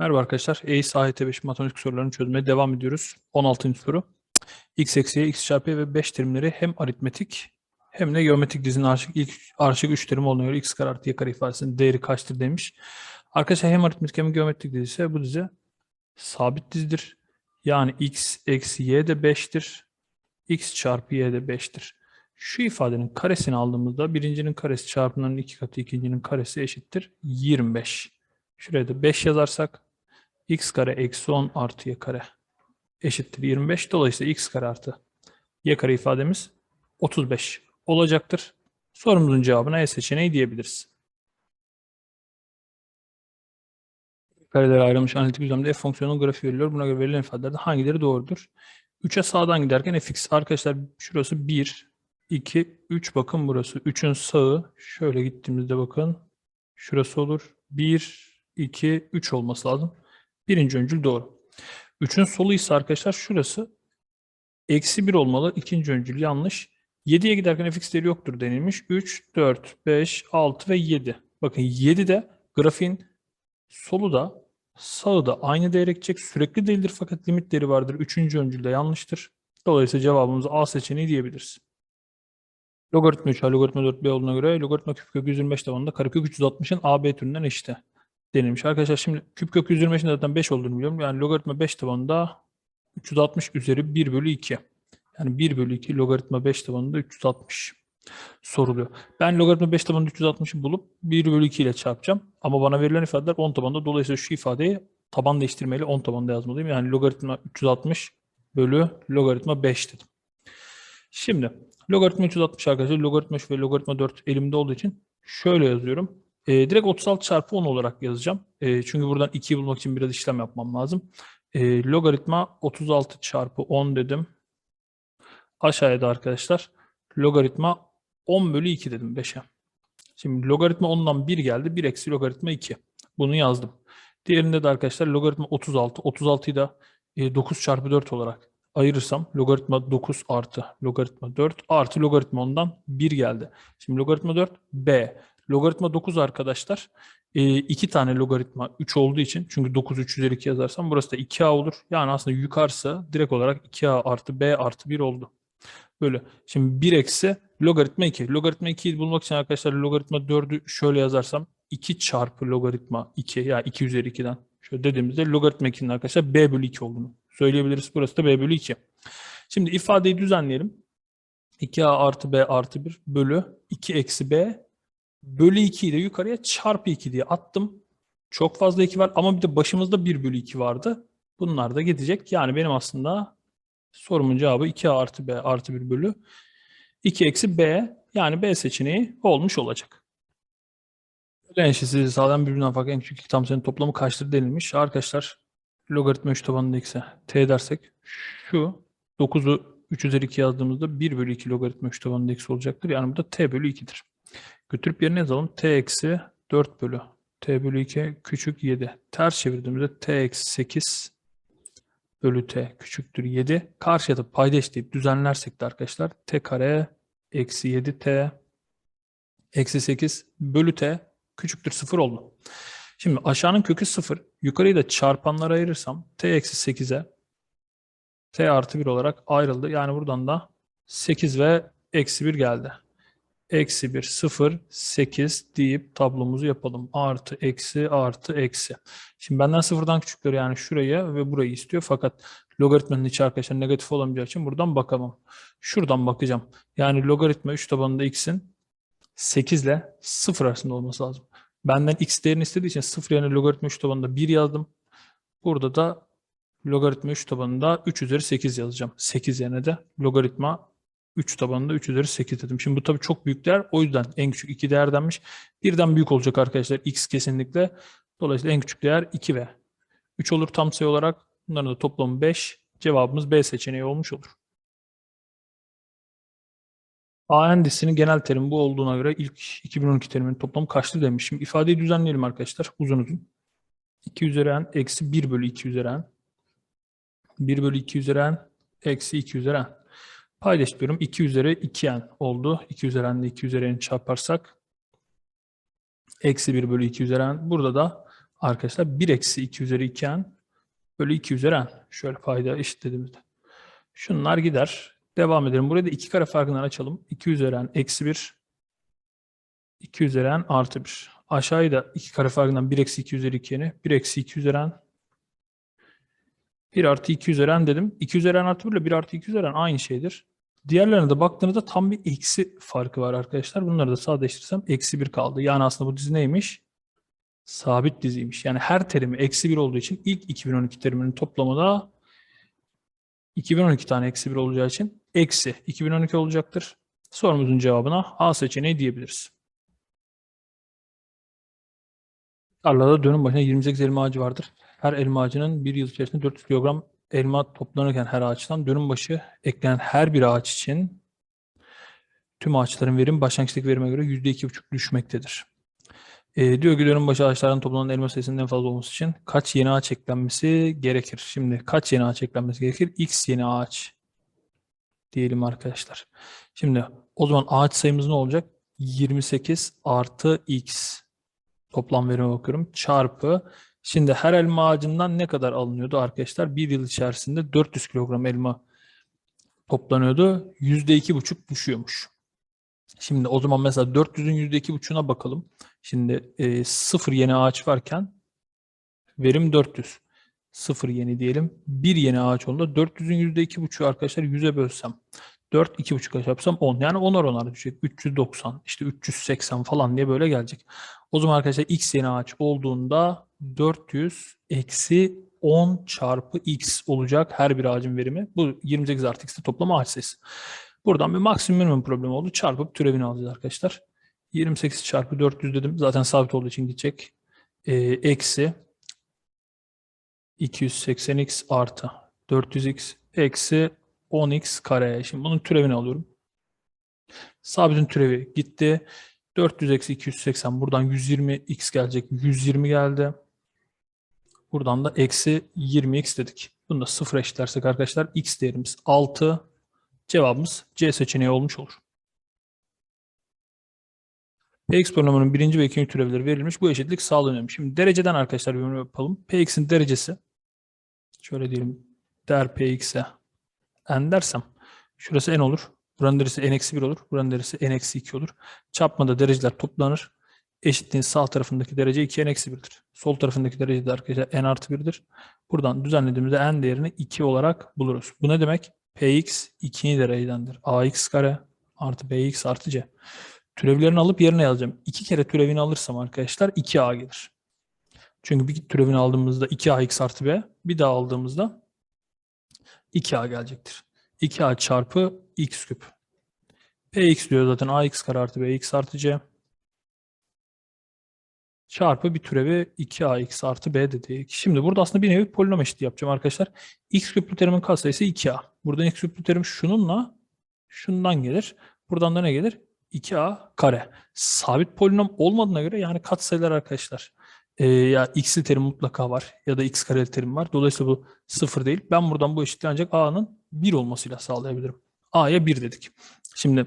Merhaba arkadaşlar. ACE AYT5 matematik sorularını çözmeye devam ediyoruz. 16. soru. x eksi y, x çarpı ve 5 terimleri hem aritmetik hem de geometrik dizinin ardışık ilk ardışık 3 terim oluyor. x kare artı y kare ifadesinin değeri kaçtır demiş. Arkadaşlar hem aritmetik hem geometrik dizi ise bu dizi sabit dizidir. Yani x eksi y de 5'tir. x çarpı y de 5'tir. Şu ifadenin karesini aldığımızda birincinin karesi çarpımının iki katı ikincinin karesi eşittir 25. Şuraya da 5 yazarsak x kare eksi 10 artı y kare eşittir 25. Dolayısıyla x kare artı y kare ifademiz 35 olacaktır. Sorumuzun cevabına E seçeneği diyebiliriz. Karelere ayrılmış analitik düzlemde f fonksiyonunun grafiği veriliyor. Buna göre verilen ifadelerde hangileri doğrudur? 3'e sağdan giderken fx arkadaşlar şurası 1, 2, 3 bakın burası. 3'ün sağı şöyle gittiğimizde bakın şurası olur. 1, 2, 3 olması lazım. Birinci öncül doğru. 3'ün solu ise arkadaşlar şurası eksi 1 olmalı. İkinci öncül yanlış. 7'ye giderken fx değeri yoktur denilmiş. 3, 4, 5, 6 ve 7. Bakın 7 de grafiğin solu da sağı da aynı değere gidecek. Sürekli değildir fakat limit değeri vardır. Üçüncü öncül de yanlıştır. Dolayısıyla cevabımız A seçeneği diyebiliriz. Logaritma 3 A logaritma 4 B olduğuna göre logaritma küp kök 125 tabanında karekök 360'ın AB türünden eşiti denilmiş. Arkadaşlar şimdi küp kök 125'in zaten 5 olduğunu biliyorum. Yani logaritma 5 tabanında 360 üzeri 1 bölü 2. Yani 1 bölü 2 logaritma 5 tabanında 360 soruluyor. Ben logaritma 5 tabanında 360'ı bulup 1 bölü 2 ile çarpacağım. Ama bana verilen ifadeler 10 tabanında. Dolayısıyla şu ifadeyi taban değiştirmeyle 10 tabanında yazmalıyım. Yani logaritma 360 bölü logaritma 5 dedim. Şimdi logaritma 360 arkadaşlar logaritma 3 ve logaritma 4 elimde olduğu için şöyle yazıyorum. E, direkt 36 çarpı 10 olarak yazacağım. E, çünkü buradan 2'yi bulmak için biraz işlem yapmam lazım. E, logaritma 36 çarpı 10 dedim. Aşağıya da arkadaşlar logaritma 10 bölü 2 dedim 5'e. Şimdi logaritma 10'dan 1 geldi. 1 eksi logaritma 2. Bunu yazdım. Diğerinde de arkadaşlar logaritma 36. 36'yı da e, 9 çarpı 4 olarak ayırırsam logaritma 9 artı logaritma 4 artı logaritma 10'dan 1 geldi. Şimdi logaritma 4 b. Logaritma 9 arkadaşlar. E, iki tane logaritma 3 olduğu için çünkü 9 3 üzeri 2 yazarsam burası da 2a olur. Yani aslında yukarısı direkt olarak 2a artı b artı 1 oldu. Böyle. Şimdi 1 eksi logaritma 2. Logaritma 2'yi bulmak için arkadaşlar logaritma 4'ü şöyle yazarsam 2 çarpı logaritma 2 ya yani 2 üzeri 2'den şöyle dediğimizde logaritma 2'nin arkadaşlar b bölü 2 olduğunu söyleyebiliriz. Burası da b bölü 2. Şimdi ifadeyi düzenleyelim. 2a artı b artı 1 bölü 2 eksi b bölü 2'yi de yukarıya çarpı 2 diye attım. Çok fazla 2 var ama bir de başımızda 1 bölü 2 vardı. Bunlar da gidecek. Yani benim aslında sorumun cevabı 2a artı b artı 1 bölü 2 eksi b yani b seçeneği olmuş olacak. En eşitsiz sağlayan birbirinden farklı en küçük tam sayının toplamı kaçtır denilmiş. Arkadaşlar logaritma 3 tabanında x'e t dersek şu 9'u 3 üzeri 2 yazdığımızda 1 bölü 2 logaritma 3 tabanında x olacaktır. Yani bu da t bölü 2'dir. Götürüp yerine yazalım. t eksi 4 bölü t bölü 2 küçük 7. Ters çevirdiğimizde t eksi 8 bölü t küçüktür 7. Karşıya da payda eşitleyip düzenlersek de arkadaşlar t kare eksi 7 t eksi 8 bölü t küçüktür 0 oldu. Şimdi aşağının kökü 0. Yukarıyı da çarpanlara ayırırsam t eksi 8'e t artı 1 olarak ayrıldı. Yani buradan da 8 ve eksi 1 geldi. Eksi 1, 0, 8 deyip tablomuzu yapalım. Artı, eksi, artı, eksi. Şimdi benden sıfırdan küçükleri yani şuraya ve burayı istiyor. Fakat logaritmanın içi arkadaşlar negatif olamayacağı için buradan bakamam. Şuradan bakacağım. Yani logaritma 3 tabanında x'in 8 ile 0 arasında olması lazım. Benden x değerini istediği için 0 yerine logaritma 3 tabanında 1 yazdım. Burada da logaritma 3 tabanında 3 üzeri 8 yazacağım. 8 yerine de logaritma 3 tabanında 3 üzeri 8 dedim. Şimdi bu tabii çok büyük değer. O yüzden en küçük 2 değer denmiş. Birden büyük olacak arkadaşlar. X kesinlikle. Dolayısıyla en küçük değer 2 ve 3 olur tam sayı olarak. Bunların da toplamı 5. Cevabımız B seçeneği olmuş olur. AN dizisinin genel terimi bu olduğuna göre ilk 2012 teriminin toplamı kaçtı demiş. Şimdi ifadeyi düzenleyelim arkadaşlar uzun uzun. 2 üzeri n eksi 1 bölü 2 üzeri n. 1 bölü 2 üzeri n eksi 2 üzeri n. Paylaşıyorum. 2 üzeri 2n oldu. 2 üzeri n ile 2 üzeri n çarparsak eksi 1 bölü 2 üzeri n. Burada da arkadaşlar 1 eksi 2 üzeri 2n bölü 2 üzeri n. Şöyle payda eşitlediğimizde. Şunlar gider. Devam edelim. Burayı da 2 kare farkından açalım. 2 üzeri n eksi 1 2 üzeri n artı 1. Aşağıyı da 2 kare farkından 1 eksi 2 üzeri 2n'e 1 eksi 2 üzeri n 1 artı 2 üzeri n dedim. 2 üzeri n artı 1 ile 1 artı 2 üzeri n aynı şeydir. Diğerlerine de baktığınızda tam bir eksi farkı var arkadaşlar. Bunları da sadeleştirirsem eksi 1 kaldı. Yani aslında bu dizi neymiş? Sabit diziymiş. Yani her terimi eksi 1 olduğu için ilk 2012 teriminin toplamı da 2012 tane eksi 1 olacağı için eksi 2012 olacaktır. Sorumuzun cevabına A seçeneği diyebiliriz. Tarlada dönüm başına 28 elma ağacı vardır. Her elma ağacının bir yıl içerisinde 400 kilogram elma toplanırken her ağaçtan dönüm başı eklenen her bir ağaç için tüm ağaçların verimi başlangıçtaki verime göre %2,5 düşmektedir. Ee, diyor ki dönüm başı ağaçlardan toplanan elma sayısının en fazla olması için kaç yeni ağaç eklenmesi gerekir? Şimdi kaç yeni ağaç eklenmesi gerekir? X yeni ağaç diyelim arkadaşlar. Şimdi o zaman ağaç sayımız ne olacak? 28 artı X toplam verime bakıyorum. Çarpı Şimdi her elma ağacından ne kadar alınıyordu arkadaşlar? Bir yıl içerisinde 400 kilogram elma toplanıyordu. %2,5 düşüyormuş. Şimdi o zaman mesela 400'ün %2,5'una bakalım. Şimdi e, sıfır yeni ağaç varken verim 400. Sıfır yeni diyelim. Bir yeni ağaç olduğunda 400'ün %2,5'u arkadaşlar 100'e bölsem. 4, 2,5 yapsam 10. Yani 10'ar 10'ar düşecek. 390, işte 380 falan diye böyle gelecek. O zaman arkadaşlar x yeni ağaç olduğunda 400 eksi 10 çarpı x olacak her bir ağacın verimi. Bu 28 artı x'te toplam ağaç sayısı. Buradan bir maksimum minimum problemi oldu. Çarpıp türevini alacağız arkadaşlar. 28 çarpı 400 dedim. Zaten sabit olduğu için gidecek. Ee, eksi 280x artı 400x eksi 10x kare. Şimdi bunun türevini alıyorum. Sabitin türevi gitti. 400 eksi 280 buradan 120x gelecek. 120 geldi. Buradan da eksi 20x dedik. Bunu da sıfır eşitlersek arkadaşlar x değerimiz 6. Cevabımız C seçeneği olmuş olur. Px polinominin birinci ve ikinci türevleri verilmiş. Bu eşitlik sağlanıyor. Şimdi dereceden arkadaşlar bir yapalım. Px'in derecesi şöyle diyelim der Px'e n dersem şurası n olur. Buranın derecesi n-1 olur. Buranın derecesi n-2 olur. Çarpmada dereceler toplanır. Eşitliğin sağ tarafındaki derece 2 n-1'dir. Sol tarafındaki derece de arkadaşlar n artı 1'dir. Buradan düzenlediğimizde n değerini 2 olarak buluruz. Bu ne demek? Px 2. derecedendir. ax kare artı bx artı c. Türevlerini alıp yerine yazacağım. 2 kere türevini alırsam arkadaşlar 2a gelir. Çünkü bir türevini aldığımızda 2ax artı b. Bir daha aldığımızda 2a gelecektir. 2a çarpı x küp. px diyor zaten ax kare artı bx artı c. Çarpı bir türevi 2ax artı b dedik. Şimdi burada aslında bir nevi polinom eşitliği yapacağım arkadaşlar. x küplü terimin katsayısı 2a. Buradan x küplü terim şununla şundan gelir. Buradan da ne gelir? 2a kare. Sabit polinom olmadığına göre yani katsayılar arkadaşlar. Ee, ya x'li terim mutlaka var ya da x kareli terim var. Dolayısıyla bu sıfır değil. Ben buradan bu eşitliği ancak a'nın 1 olmasıyla sağlayabilirim. a'ya 1 dedik. Şimdi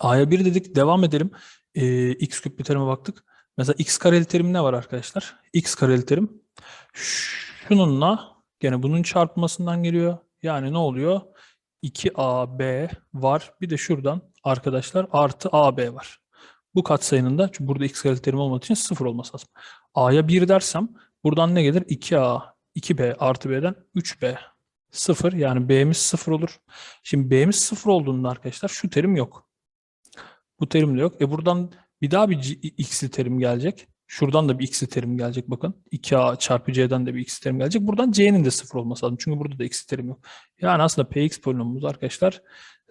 a'ya 1 dedik. Devam edelim. Ee, x küplü terime baktık. Mesela x kareli terim ne var arkadaşlar? x kareli terim şununla gene bunun çarpmasından geliyor. Yani ne oluyor? 2ab var. Bir de şuradan arkadaşlar artı ab var. Bu katsayının da çünkü burada x kareli terim olmadığı için 0 olması lazım. a'ya 1 dersem buradan ne gelir? 2a, 2b artı b'den 3b. 0 yani b'miz 0 olur. Şimdi b'miz 0 olduğunda arkadaşlar şu terim yok. Bu terim de yok. E buradan bir daha bir x'li terim gelecek. Şuradan da bir x'li terim gelecek bakın. 2a çarpı c'den de bir x'li terim gelecek. Buradan c'nin de 0 olması lazım. Çünkü burada da x'li terim yok. Yani aslında px polinomumuz arkadaşlar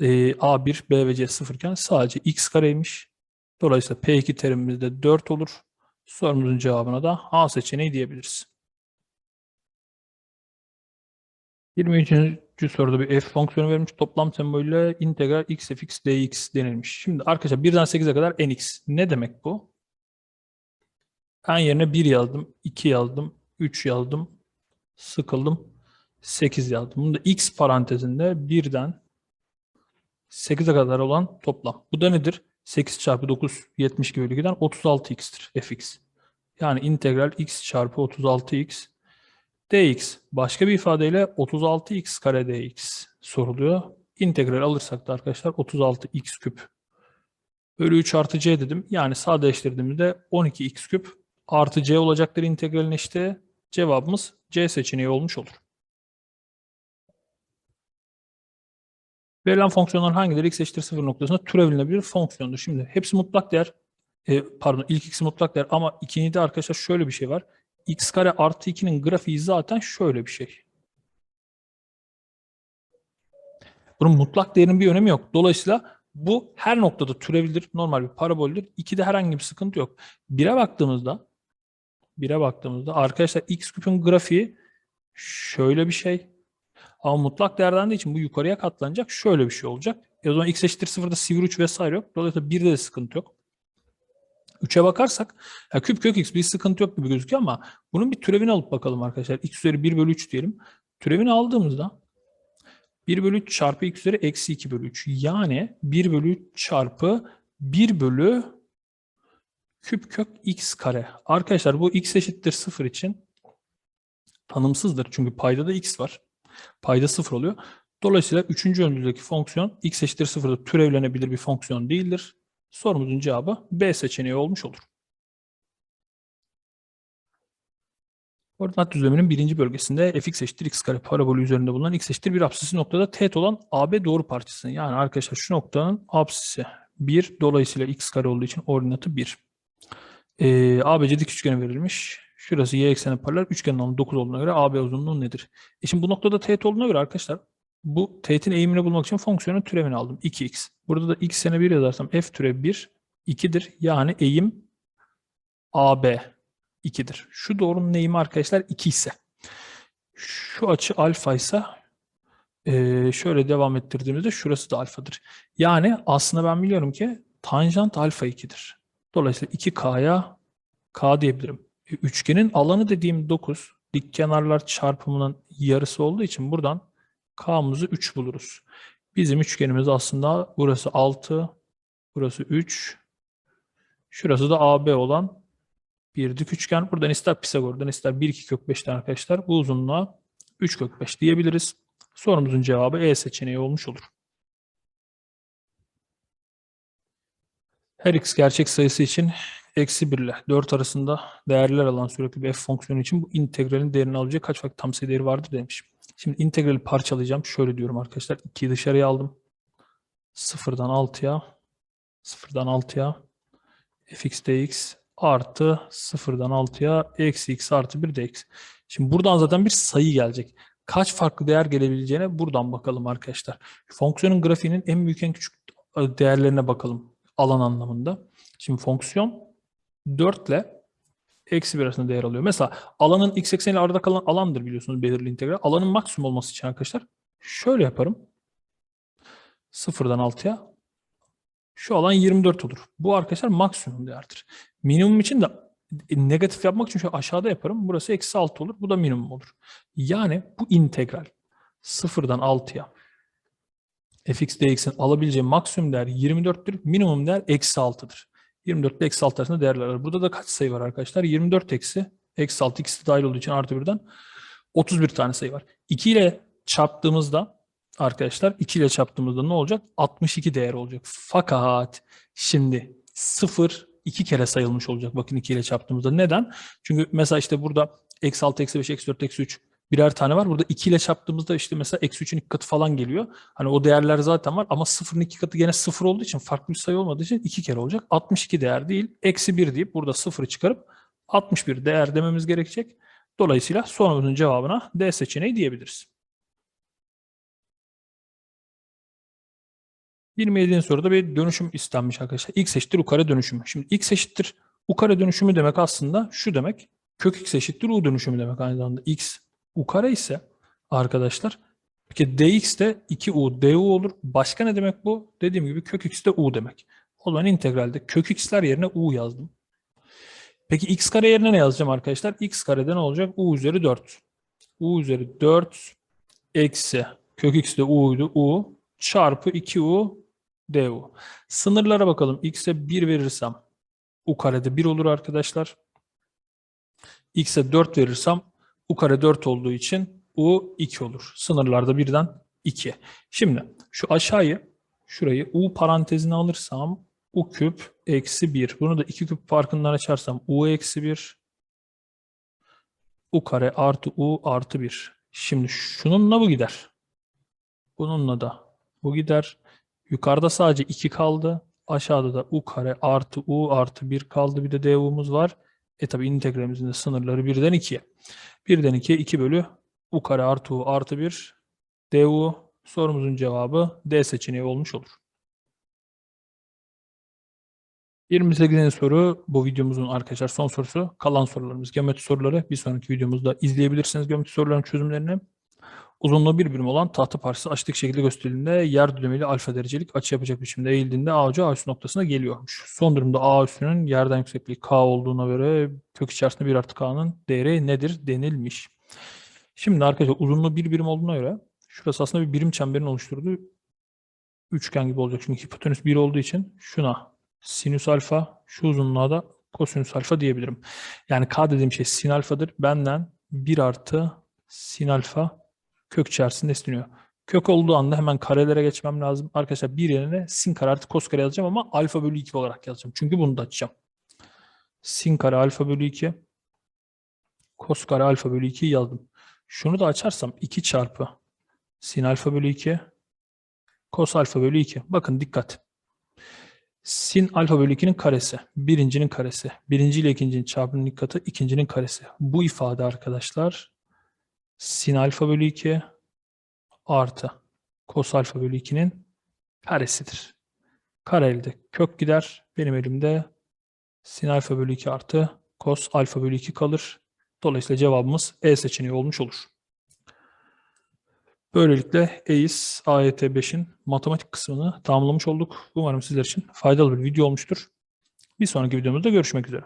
e, a1, b ve c 0 iken sadece x kareymiş. Dolayısıyla P2 terimimiz de 4 olur. Sorumuzun cevabına da A seçeneği diyebiliriz. 23. soruda bir f fonksiyonu verilmiş. Toplam sembolüyle integral x fx dx denilmiş. Şimdi arkadaşlar 1'den 8'e kadar nx. Ne demek bu? Ben yerine 1 yazdım, 2 yazdım, 3 yazdım, sıkıldım, 8 yazdım. Bunu da x parantezinde 1'den 8'e kadar olan toplam. Bu da nedir? 8 çarpı 9 70 gibi giden 36x'tir fx. Yani integral x çarpı 36x dx. Başka bir ifadeyle 36x kare dx soruluyor. İntegral alırsak da arkadaşlar 36x küp bölü 3 artı c dedim. Yani sadeleştirdiğimizde 12x küp artı c olacaktır integralin işte. Cevabımız c seçeneği olmuş olur. Verilen fonksiyonların hangileri x eşittir 0 noktasında türevlenebilir fonksiyondur. Şimdi hepsi mutlak değer. E, pardon ilk x'i mutlak değer ama ikinci arkadaşlar şöyle bir şey var. X kare artı 2'nin grafiği zaten şöyle bir şey. Bunun mutlak değerinin bir önemi yok. Dolayısıyla bu her noktada türevilir. Normal bir paraboldür. 2'de herhangi bir sıkıntı yok. 1'e baktığımızda 1'e baktığımızda arkadaşlar x küpün grafiği şöyle bir şey. Ama mutlak değerden de için bu yukarıya katlanacak. Şöyle bir şey olacak. E o zaman x eşittir 0'da sivri uç vesaire yok. Dolayısıyla 1'de de sıkıntı yok. 3'e bakarsak ya küp kök x bir sıkıntı yok gibi gözüküyor ama bunun bir türevini alıp bakalım arkadaşlar. x üzeri 1 bölü 3 diyelim. Türevini aldığımızda 1 bölü 3 çarpı x üzeri eksi 2 bölü 3. Yani 1 bölü 3 çarpı 1 bölü küp kök x kare. Arkadaşlar bu x eşittir 0 için tanımsızdır. Çünkü payda da x var. Payda 0 oluyor. Dolayısıyla 3. öncüldeki fonksiyon x eşittir 0'da türevlenebilir bir fonksiyon değildir. Sorumuzun cevabı B seçeneği olmuş olur. Koordinat düzleminin birinci bölgesinde fx eşittir x kare parabolü üzerinde bulunan x eşittir bir apsisi noktada teğet olan AB doğru parçası. Yani arkadaşlar şu noktanın apsisi 1 dolayısıyla x kare olduğu için ordinatı 1. Ee, ABC dik üçgeni verilmiş. Şurası y ekseni paralel. Üçgenin alanı 9 olduğuna göre AB uzunluğu nedir? E şimdi bu noktada teğet olduğuna göre arkadaşlar bu teğetin eğimini bulmak için fonksiyonun türevini aldım. 2x. Burada da x sene 1 yazarsam f türev 1 2'dir. Yani eğim AB 2'dir. Şu doğrunun eğimi arkadaşlar 2 ise şu açı alfa ise e, şöyle devam ettirdiğimizde şurası da alfadır. Yani aslında ben biliyorum ki tanjant alfa 2'dir. Dolayısıyla 2k'ya k diyebilirim. E, üçgenin alanı dediğim 9. Dik kenarlar çarpımının yarısı olduğu için buradan k'mızı 3 buluruz. Bizim üçgenimiz aslında burası 6, burası 3, şurası da AB olan bir dik üçgen. Buradan ister Pisagor'dan ister 1 2 kök 5'ten arkadaşlar bu uzunluğa 3 kök 5 diyebiliriz. Sorumuzun cevabı E seçeneği olmuş olur. Her x gerçek sayısı için eksi 1 ile 4 arasında değerler alan sürekli bir f fonksiyonu için bu integralin değerini alacak kaç farklı tam sayı değeri vardır demiş. Şimdi integrali parçalayacağım. Şöyle diyorum arkadaşlar. 2'yi dışarıya aldım. 0'dan 6'ya 0'dan 6'ya fx dx artı 0'dan 6'ya eksi x artı 1 dx. Şimdi buradan zaten bir sayı gelecek. Kaç farklı değer gelebileceğine buradan bakalım arkadaşlar. Fonksiyonun grafiğinin en büyük en küçük değerlerine bakalım alan anlamında. Şimdi fonksiyon 4 ile eksi 1 arasında değer alıyor. Mesela alanın x ekseniyle arada kalan alandır biliyorsunuz belirli integral. Alanın maksimum olması için arkadaşlar şöyle yaparım. 0'dan 6'ya şu alan 24 olur. Bu arkadaşlar maksimum değerdir. Minimum için de negatif yapmak için şu aşağıda yaparım. Burası eksi 6 olur. Bu da minimum olur. Yani bu integral 0'dan 6'ya fx dx'in alabileceği maksimum değer 24'tür. Minimum değer eksi 6'dır. 24 ile eksi 6 arasında değerler var. Burada da kaç sayı var arkadaşlar? 24 eksi eksi 6 ikisi de dahil olduğu için artı birden 31 tane sayı var. 2 ile çarptığımızda arkadaşlar 2 ile çarptığımızda ne olacak? 62 değer olacak. Fakat şimdi 0 2 kere sayılmış olacak. Bakın 2 ile çarptığımızda. Neden? Çünkü mesela işte burada eksi 6, eksi 5, eksi 4, eksi 3 birer tane var. Burada 2 ile çarptığımızda işte mesela eksi 3'ün iki katı falan geliyor. Hani o değerler zaten var ama 0'ın iki katı gene 0 olduğu için farklı bir sayı olmadığı için 2 kere olacak. 62 değer değil. Eksi 1 deyip burada 0'ı çıkarıp 61 değer dememiz gerekecek. Dolayısıyla sorumuzun cevabına D seçeneği diyebiliriz. 27. soruda bir dönüşüm istenmiş arkadaşlar. X eşittir U kare dönüşümü. Şimdi X eşittir U kare dönüşümü demek aslında şu demek. Kök X eşittir U dönüşümü demek aynı zamanda. X U kare ise arkadaşlar peki dx de 2u du olur. Başka ne demek bu? Dediğim gibi kök x de u demek. O zaman integralde kök x'ler yerine u yazdım. Peki x kare yerine ne yazacağım arkadaşlar? x karede ne olacak? u üzeri 4. u üzeri 4 eksi kök x de u'ydu u çarpı 2u du. Sınırlara bakalım. x'e 1 verirsem u karede 1 olur arkadaşlar. x'e 4 verirsem u kare 4 olduğu için u 2 olur. Sınırlarda birden 2. Şimdi şu aşağıyı şurayı u parantezine alırsam u küp eksi 1. Bunu da 2 küp farkından açarsam u eksi 1 u kare artı u artı 1. Şimdi şununla bu gider. Bununla da bu gider. Yukarıda sadece 2 kaldı. Aşağıda da u kare artı u artı 1 kaldı. Bir de du'muz var. E tabi integramızın da sınırları 1'den 2'ye. 1'den 2'ye 2 bölü u kare artı u artı 1 du sorumuzun cevabı D seçeneği olmuş olur. 28. soru bu videomuzun arkadaşlar son sorusu. Kalan sorularımız geometri soruları. Bir sonraki videomuzda izleyebilirsiniz geometri soruların çözümlerini. Uzunluğu bir birim olan tahta parçası açtık şekilde gösterildiğinde yer düzlemeli alfa derecelik açı yapacak biçimde eğildiğinde A ucu A üstü noktasına geliyormuş. Son durumda A üstünün yerden yüksekliği K olduğuna göre kök içerisinde 1 artı K'nın değeri nedir denilmiş. Şimdi arkadaşlar uzunluğu bir birim olduğuna göre şurası aslında bir birim çemberin oluşturduğu üçgen gibi olacak. Çünkü hipotenüs 1 olduğu için şuna sinüs alfa, şu uzunluğa da kosinüs alfa diyebilirim. Yani K dediğim şey sin alfadır. Benden 1 artı sin alfa kök içerisinde isteniyor. Kök olduğu anda hemen karelere geçmem lazım. Arkadaşlar bir yerine sin kare artı kos kare yazacağım ama alfa bölü 2 olarak yazacağım. Çünkü bunu da açacağım. Sin kare alfa bölü 2 kos kare alfa bölü 2 yazdım. Şunu da açarsam 2 çarpı sin alfa bölü 2 kos alfa bölü 2. Bakın dikkat. Sin alfa bölü 2'nin karesi. Birincinin karesi. Birinci ile ikincinin çarpımının katı ikincinin karesi. Bu ifade arkadaşlar sin alfa bölü 2 artı kos alfa bölü 2'nin karesidir. Kare elde kök gider. Benim elimde sin alfa bölü 2 artı kos alfa bölü 2 kalır. Dolayısıyla cevabımız E seçeneği olmuş olur. Böylelikle EIS AYT 5'in matematik kısmını tamamlamış olduk. Umarım sizler için faydalı bir video olmuştur. Bir sonraki videomuzda görüşmek üzere.